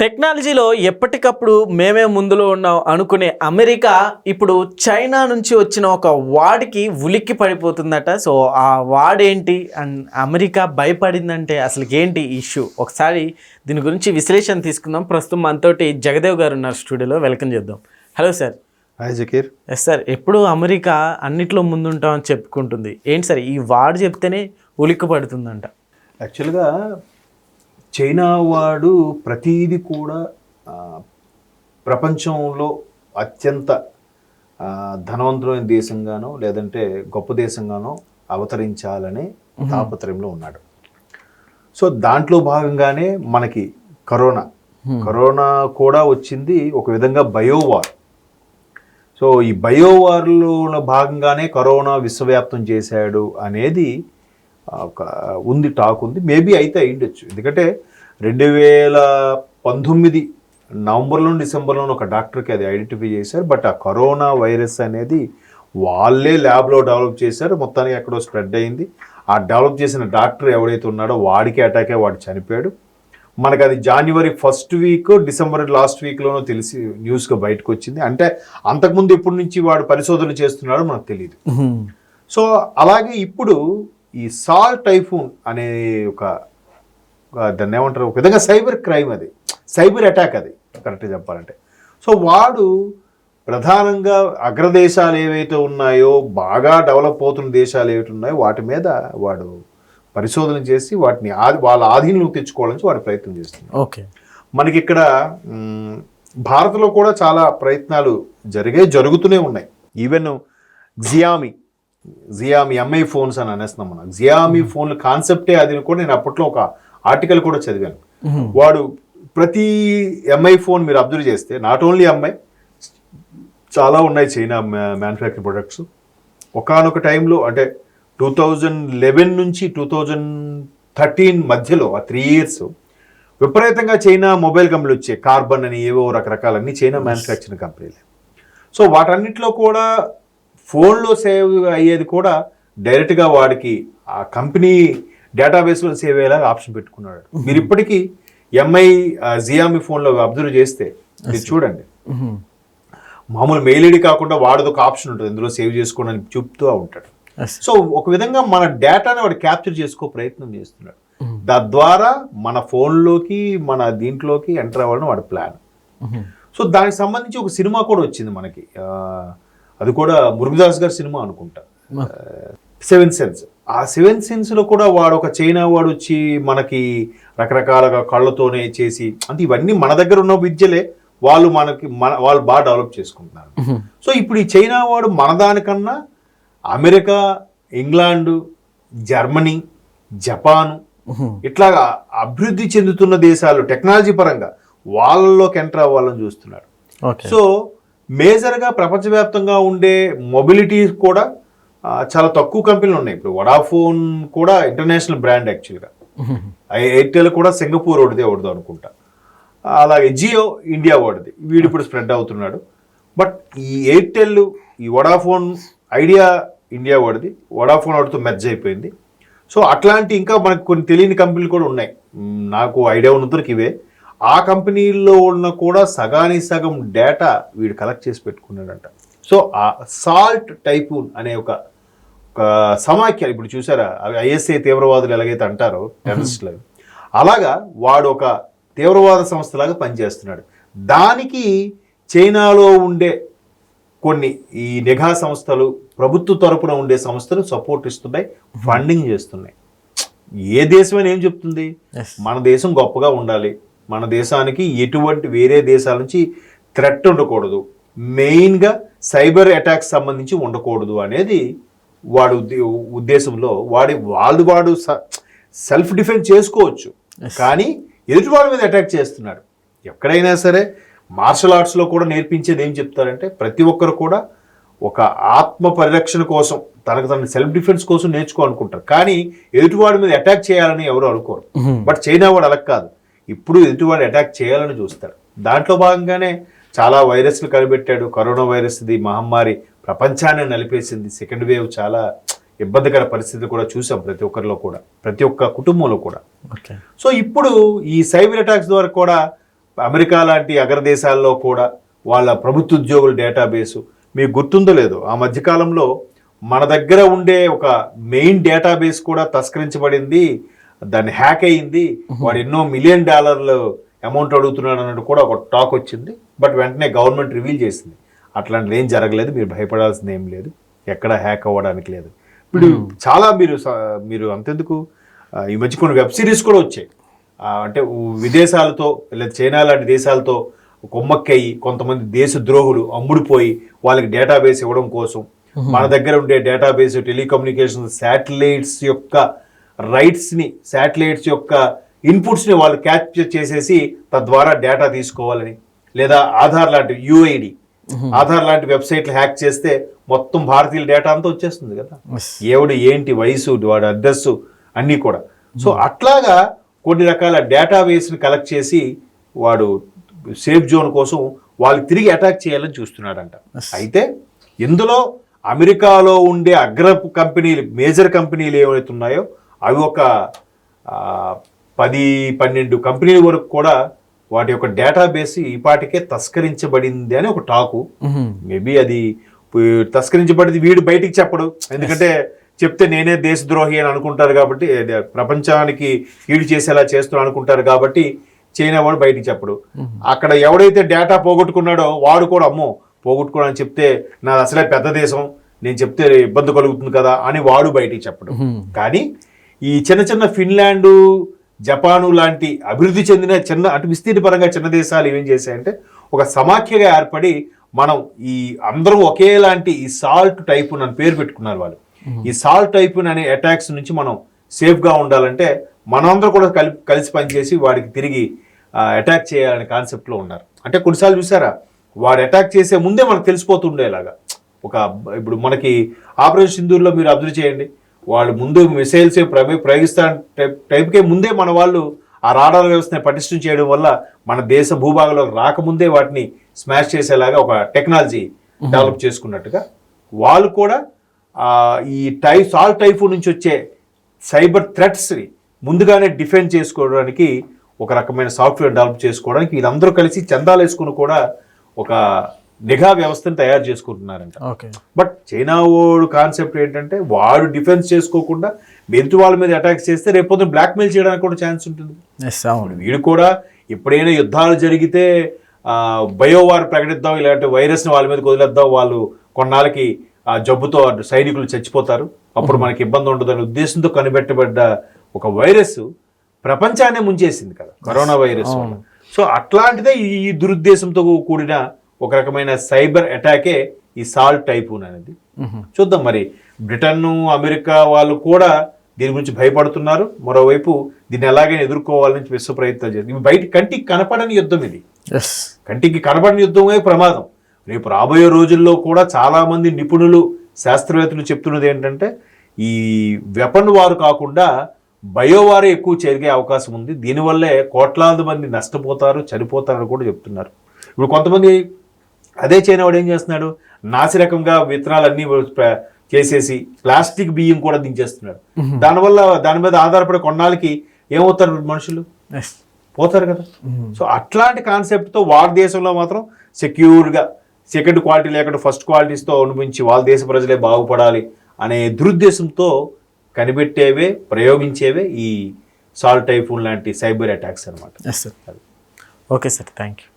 టెక్నాలజీలో ఎప్పటికప్పుడు మేమే ముందులో ఉన్నాం అనుకునే అమెరికా ఇప్పుడు చైనా నుంచి వచ్చిన ఒక వాడికి ఉలిక్కి పడిపోతుందట. సో ఆ వాడేంటి? అండ్ అమెరికా భయపడిందంటే అసలు ఏంటి ఇష్యూ? ఒకసారి దీని గురించి విశ్లేషణ తీసుకుందాం. ప్రస్తుతం మనతోటి జగదేవ్ గారు ఉన్నారు స్టూడియోలో. వెల్కమ్ చేద్దాం. Hello sir. Hi Zakir. Yes sir ఎప్పుడు అమెరికా అన్నిట్లో ముందుంటామని చెప్పుకుంటుంది. ఏంటి సార్ ఈ వాడు చెప్తేనే ఉలిక్కి పడుతుందంట. యాక్చువల్గా చైనా వాడు ప్రతీది కూడా ప్రపంచంలో అత్యంత ధనవంతమైన దేశంగానో లేదంటే గొప్ప దేశంగానో అవతరించాలనే తాపత్రయంలో ఉన్నాడు. సో దాంట్లో భాగంగానే మనకి కరోనా. కరోనా కూడా వచ్చింది ఒక విధంగా బయోవార్ సో ఈ బయోవార్లో భాగంగానే కరోనా విశ్వవ్యాప్తం చేశాడు అనేది ఒక ఉంది టాక్ ఉంది. మేబీ అయితే అయ్యుండొచ్చు. ఎందుకంటే రెండు వేల పంతొమ్మిది నవంబర్లో డిసెంబర్లో ఒక డాక్టర్కి అది ఐడెంటిఫై చేశారు. బట్ ఆ కరోనా వైరస్ అనేది వాళ్ళే ల్యాబ్లో డెవలప్ చేశారు. మొత్తానికి ఎక్కడో స్ప్రెడ్ అయింది. ఆ డెవలప్ చేసిన డాక్టర్ ఎవడైతే ఉన్నాడో వాడికి అటాక్ అయ్యి వాడు చనిపోయాడు. మనకు అది జనవరి ఫస్ట్ వీక్ డిసెంబర్ లాస్ట్ వీక్లోనో తెలిసి న్యూస్గా బయటకు వచ్చింది అంటే అంతకుముందు ఎప్పటి నుంచి వాడు పరిశోధన చేస్తున్నాడో మనకు తెలియదు సో అలాగే ఇప్పుడు ఈ సాల్ టైఫూన్ అనే ఒక దాన్ని ఏమంటారు? ఒక విధంగా సైబర్ క్రైమ్ అది. సైబర్ అటాక్ అది కరెక్ట్గా చెప్పాలంటే. సో వాడు ప్రధానంగా అగ్రదేశాలు ఏవైతే ఉన్నాయో బాగా డెవలప్ అవుతున్న దేశాలు ఏవైతే ఉన్నాయో వాటి మీద వాడు పరిశోధన చేసి వాటిని ఆది వాళ్ళ ఆధీనంలోకి తెచ్చుకోవాలని వాడు ప్రయత్నం చేస్తున్నాడు. ఓకే. మనకి ఇక్కడ భారత్లో కూడా చాలా ప్రయత్నాలు జరిగాయి జరుగుతూనే ఉన్నాయి. Even Xiaomi Xiaomi MI phones అని అనేస్తున్నాం మనం. జియామి ఫోన్ల కాన్సెప్టే అది కూడా నేను అప్పట్లో ఒక ఆర్టికల్ కూడా చదివాను. వాడు ప్రతి ఎంఐ ఫోన్ మీరు అబ్జర్వ్ చేస్తే నాట్ ఓన్లీ ఎంఐ చాలా ఉన్నాయి చైనా మ్యానుఫ్యాక్చరింగ్ ప్రొడక్ట్స్ ఒకనొక టైంలో అంటే టూ థౌజండ్ లెవెన్ నుంచి టూ థౌజండ్ థర్టీన్ మధ్యలో ఆ త్రీ ఇయర్స్ విపరీతంగా చైనా మొబైల్ కంపెనీలు వచ్చాయి. కార్బన్ అని ఏవో రకరకాలన్నీ చైనా మ్యానుఫ్యాక్చరింగ్ కంపెనీలే సో వాటన్నిటిలో కూడా ఫోన్లో సేవ్ అయ్యేది కూడా డైరెక్ట్గా వాడికి ఆ కంపెనీ డేటాబేస్లో సేవ్ అయ్యేలాగా ఆప్షన్ పెట్టుకున్నాడు. మీరు ఇప్పటికీ ఎంఐ జియామి ఫోన్లో అబ్జర్వ్ చేస్తే మీరు చూడండి. మామూలు మెయిల్ ఐడి కాకుండా వాడిది ఒక ఆప్షన్ ఉంటుంది. ఇందులో సేవ్ చేసుకోవడానికి చూపుతూ ఉంటాడు. సో ఒక విధంగా మన డేటాని వాడు క్యాప్చర్ చేసుకో ప్రయత్నం చేస్తున్నాడు. తద్వారా మన ఫోన్లోకి మన దీంట్లోకి ఎంటర్ అవ్వాలని వాడి ప్లాన్. సో దానికి సంబంధించి ఒక సినిమా కూడా వచ్చింది మనకి. అది కూడా మురుగదాస్ గారి సినిమా అనుకుంటా. సెవెన్ సెన్స్ ఆ సెవెన్ సెన్స్లో కూడా వాడు ఒక చైనా వాడు వచ్చి మనకి రకరకాలుగా కళ్ళతోనే చేసి అంటే ఇవన్నీ మన దగ్గర ఉన్న విద్యలే వాళ్ళు మనకి మన వాళ్ళు బాగా డెవలప్ చేసుకుంటున్నారు. సో ఇప్పుడు ఈ చైనా వాడు మన దానికన్నా అమెరికా ఇంగ్లాండ్ జర్మనీ జపాను ఇట్లాగా అభివృద్ధి చెందుతున్న దేశాలు టెక్నాలజీ పరంగా వాళ్ళలోకి ఎంటర్ అవ్వాలని చూస్తున్నాడు. సో మేజర్గా ప్రపంచవ్యాప్తంగా ఉండే మొబిలిటీ కూడా చాలా తక్కువ కంపెనీలు ఉన్నాయి. ఇప్పుడు వడాఫోన్ కూడా ఇంటర్నేషనల్ బ్రాండ్ యాక్చువల్గా. ఎయిర్టెల్ కూడా సింగపూర్ ఒకటిదే ఒకటిదో అనుకుంటా. అలాగే జియో ఇండియా వాడిది వీడు ఇప్పుడు స్ప్రెడ్ అవుతున్నాడు. బట్ ఈ ఎయిర్టెల్ ఈ వడాఫోన్ ఐడియా ఇండియా వాడిది వడాఫోన్ వాడితో మెర్జ్ అయిపోయింది. సో అట్లాంటి ఇంకా మనకు కొన్ని తెలియని కంపెనీలు కూడా ఉన్నాయి. నాకు ఐడియా ఉన్నంతవరకు ఇవే. ఆ కంపెనీల్లో ఉన్న కూడా సగానికి సగం డేటా వీడు కలెక్ట్ చేసి పెట్టుకున్నాడంట. సో ఆ సాల్ట్ టైపూన్ అనే ఒక ఒక సమాఖ్య ఇప్పుడు చూసారా అవి ఐఎస్ఐ తీవ్రవాదులు ఎలాగైతే అంటారో టెర్రరిస్టులు. అలాగా వాడు ఒక తీవ్రవాద సంస్థలాగా పనిచేస్తున్నాడు. దానికి చైనాలో ఉండే కొన్ని ఈ నిఘా సంస్థలు ప్రభుత్వ తరపున ఉండే సంస్థలు సపోర్ట్ ఇస్తున్నాయి ఫండింగ్ చేస్తున్నాయి. ఏ దేశమైనా ఏం చెప్తుంది. మన దేశం గొప్పగా ఉండాలి. మన దేశానికి ఎటువంటి వేరే దేశాల నుంచి థ్రెట్ ఉండకూడదు. మెయిన్గా సైబర్ అటాక్స్ సంబంధించి ఉండకూడదు అనేది వాడు ఉద్దే- ఉద్దేశంలో వాడి వాళ్ళు వాడు సెల్ఫ్ డిఫెన్స్ చేసుకోవచ్చు. కానీ ఎదుటి వాడి మీద అటాక్ చేస్తున్నాడు. ఎక్కడైనా సరే మార్షల్ ఆర్ట్స్లో కూడా నేర్పించేది ఏం చెప్తారంటే ప్రతి ఒక్కరు కూడా ఒక ఆత్మ పరిరక్షణ కోసం తనకు తన సెల్ఫ్ డిఫెన్స్ కోసం నేర్చుకోవాలనుకుంటారు. కానీ ఎదుటివాడి మీద అటాక్ చేయాలని ఎవరు అనుకోరు. బట్ చైనా వాడు అలా కాదు. ఇప్పుడు ఎదుటివాడు అటాక్ చేయాలని చూస్తాడు. దాంట్లో భాగంగానే చాలా వైరస్లు కనిపెట్టాడు. కరోనా వైరస్ ఇది మహమ్మారి ప్రపంచాన్ని నలిపేసింది. సెకండ్ వేవ్ చాలా ఇబ్బందికర పరిస్థితి కూడా చూసాం ప్రతి ఒక్కరిలో కూడా ప్రతి ఒక్క కుటుంబంలో కూడా. సో ఇప్పుడు ఈ సైబర్ అటాక్స్ ద్వారా కూడా అమెరికా లాంటి అగ్రదేశాల్లో కూడా వాళ్ళ ప్రభుత్వ ఉద్యోగుల డేటాబేసు మీకు గుర్తుందో లేదో ఆ మధ్యకాలంలో మన దగ్గర ఉండే ఒక మెయిన్ డేటాబేస్ కూడా తస్కరించబడింది. దాన్ని హ్యాక్ అయ్యింది. వాడు ఎన్నో మిలియన్ డాలర్లు అమౌంట్ అడుగుతున్నాడు అన్నట్టు కూడా ఒక టాక్ వచ్చింది. బట్ వెంటనే గవర్నమెంట్ రివీల్ చేసింది. అట్లాంటిది ఏం జరగలేదు. మీరు భయపడాల్సింది ఏం లేదు. ఎక్కడ హ్యాక్ అవ్వడానికి లేదు. ఇప్పుడు చాలా మీరు మీరు అంతెందుకు? ఈ మధ్య కొన్ని వెబ్ సిరీస్ కూడా వచ్చాయి. అంటే విదేశాలతో లేదా చైనా లాంటి దేశాలతో కొమ్మక్కయ్యి కొంతమంది దేశ ద్రోహులు అమ్ముడిపోయి వాళ్ళకి డేటాబేస్ ఇవ్వడం కోసం మన దగ్గర ఉండే డేటాబేస్ టెలికమ్యూనికేషన్ శాటిలైట్స్ యొక్క రైట్స్ని శాటిలైట్స్ యొక్క ఇన్పుట్స్ని వాళ్ళు క్యాప్చర్ చేసేసి తద్వారా డేటా తీసుకోవాలని. లేదా ఆధార్ లాంటి యుఐడి ఆధార్ లాంటి వెబ్సైట్లు హ్యాక్ చేస్తే మొత్తం భారతీయుల డేటా అంతా వచ్చేస్తుంది కదా. ఎవడు ఏంటి వయసు వాడి అడ్రస్ అన్నీ కూడా. సో అట్లాగా కొన్ని రకాల డేటాబేస్ని కలెక్ట్ చేసి వాడు సేఫ్ జోన్ కోసం వాళ్ళు తిరిగి అటాక్ చేయాలని చూస్తున్నాడంట. అయితే ఇందులో అమెరికాలో ఉండే అగ్రపు కంపెనీలు మేజర్ కంపెనీలు ఏవైతే ఉన్నాయో అవి ఒక పది పన్నెండు కంపెనీల వరకు కూడా వాటి యొక్క డేటాబేస్ ఈ పాటికే తస్కరించబడింది అని ఒక టాకు. మేబీ అది తస్కరించబడింది వీడు బయటికి చెప్పడు. ఎందుకంటే చెప్తే నేనే దేశద్రోహి అని అనుకుంటారు కాబట్టి ప్రపంచానికి ఈడు చేసేలా చేస్తున్నా అనుకుంటారు కాబట్టి చైనా వాడు బయటికి చెప్పడు. అక్కడ ఎవడైతే డేటా పోగొట్టుకున్నాడో వాడు కూడా అమ్మో పోగొట్టుకోవడం చెప్తే నా అసలే పెద్ద దేశం నేను చెప్తే ఇబ్బంది కలుగుతుంది కదా అని వాడు బయటికి చెప్పడు. కానీ ఈ చిన్న చిన్న ఫిన్లాండు జపాను లాంటి అభివృద్ధి చెందిన చిన్న అటు విస్తీర్ణ పరంగా చిన్న దేశాలు ఏం చేశాయంటే ఒక సమాఖ్యగా ఏర్పడి మనం ఈ అందరం ఒకేలాంటి ఈ సాల్ట్ టైప్ అని పేరు పెట్టుకున్నారు వాళ్ళు. ఈ సాల్ట్ టైప్ అనే అటాక్స్ నుంచి మనం సేఫ్గా ఉండాలంటే మనందరం కూడా కలిపి కలిసి పనిచేసి వాడికి తిరిగి అటాక్ చేయాలనే కాన్సెప్ట్లో ఉన్నారు. అంటే కొన్నిసార్లు చూసారా? వాడు అటాక్ చేసే ముందే మనకు తెలిసిపోతుండేలాగా. ఒక ఇప్పుడు మనకి ఆపరేషన్ సింధూర్లో మీరు అబ్జర్వ్ చేయండి. వాళ్ళు ముందు మిసైల్స్ ప్రయోగిస్తా టైప్ టైప్కే ముందే మన వాళ్ళు ఆ రాడార్ వ్యవస్థని పటిష్టం చేయడం వల్ల మన దేశ భూభాగంలో రాకముందే వాటిని స్మాష్ చేసేలాగా ఒక టెక్నాలజీ డెవలప్ చేసుకున్నట్టుగా వాళ్ళు కూడా ఈ టై సాల్ టైఫు నుంచి వచ్చే సైబర్ థ్రెట్స్ని ముందుగానే డిఫెండ్ చేసుకోవడానికి ఒక రకమైన సాఫ్ట్వేర్ డెవలప్ చేసుకోవడానికి వీళ్ళందరూ కలిసి చందాలు వేసుకుని కూడా ఒక నిఘా వ్యవస్థను తయారు చేసుకుంటున్నారంట. ఓకే. బట్ చైనా ఓడు కాన్సెప్ట్ ఏంటంటే వాడు డిఫెన్స్ చేసుకోకుండా ఎదుటి వాళ్ళ మీద అటాక్స్ చేస్తే రేపొద్దున బ్లాక్మెయిల్ చేయడానికి కూడా ఛాన్స్ ఉంటుంది. వీడు కూడా ఎప్పుడైనా యుద్ధాలు జరిగితే బయోవార్ ప్రకటిద్దాం ఇలాంటి వైరస్ని వాళ్ళ మీద వదిలేద్దాం వాళ్ళు కొన్నాళ్ళకి ఆ జబ్బుతో సైనికులు చచ్చిపోతారు. అప్పుడు మనకి ఇబ్బంది ఉండదు అనే ఉద్దేశంతో కనిపెట్టబడ్డ ఒక వైరస్ ప్రపంచాన్నే ముంచేసింది కదా కరోనా వైరస్. సో అట్లాంటిదే ఈ దురుద్దేశంతో కూడిన ఒక రకమైన సైబర్ అటాకే ఈ సాల్ట్ టైపూన్ అనేది. చూద్దాం మరి. బ్రిటన్ అమెరికా వాళ్ళు కూడా దీని గురించి భయపడుతున్నారు. మరోవైపు దీన్ని ఎలాగైనా ఎదుర్కోవాలని విశ్వ ప్రయత్నాలు చేస్తారు ఇవి బయట కంటికి కనపడని యుద్ధం ఇది. కంటికి కనపడని యుద్ధమే ప్రమాదం. రేపు రాబోయే రోజుల్లో కూడా చాలా మంది నిపుణులు శాస్త్రవేత్తలు చెప్తున్నది ఏంటంటే ఈ వెపన్ వారు కాకుండా బయోవారే ఎక్కువ జరిగే అవకాశం ఉంది. దీనివల్లే కోట్లాది మంది నష్టపోతారు చనిపోతారని కూడా చెప్తున్నారు. ఇప్పుడు కొంతమంది అదే చైనా వాడు ఏం చేస్తున్నాడు? నాసిరకంగా విత్తనాలన్నీ చేసేసి ప్లాస్టిక్ బియ్యం కూడా దించేస్తున్నాడు. దానివల్ల దాని మీద ఆధారపడే కొన్నాళ్ళకి ఏమవుతారు మనుషులు? పోతారు కదా. సో అట్లాంటి కాన్సెప్ట్తో వాళ్ళ దేశంలో మాత్రం సెక్యూర్గా సెకండ్ క్వాలిటీ లేకుండా ఫస్ట్ క్వాలిటీస్తో అనిపించి వాళ్ళ దేశ ప్రజలే బాగుపడాలి అనే దురుద్దేశంతో కనిపెట్టేవే ప్రయోగించేవే ఈ సాల్ టైఫూన్ లాంటి సైబర్ అటాక్స్ అనమాట ఓకే సార్. Thank you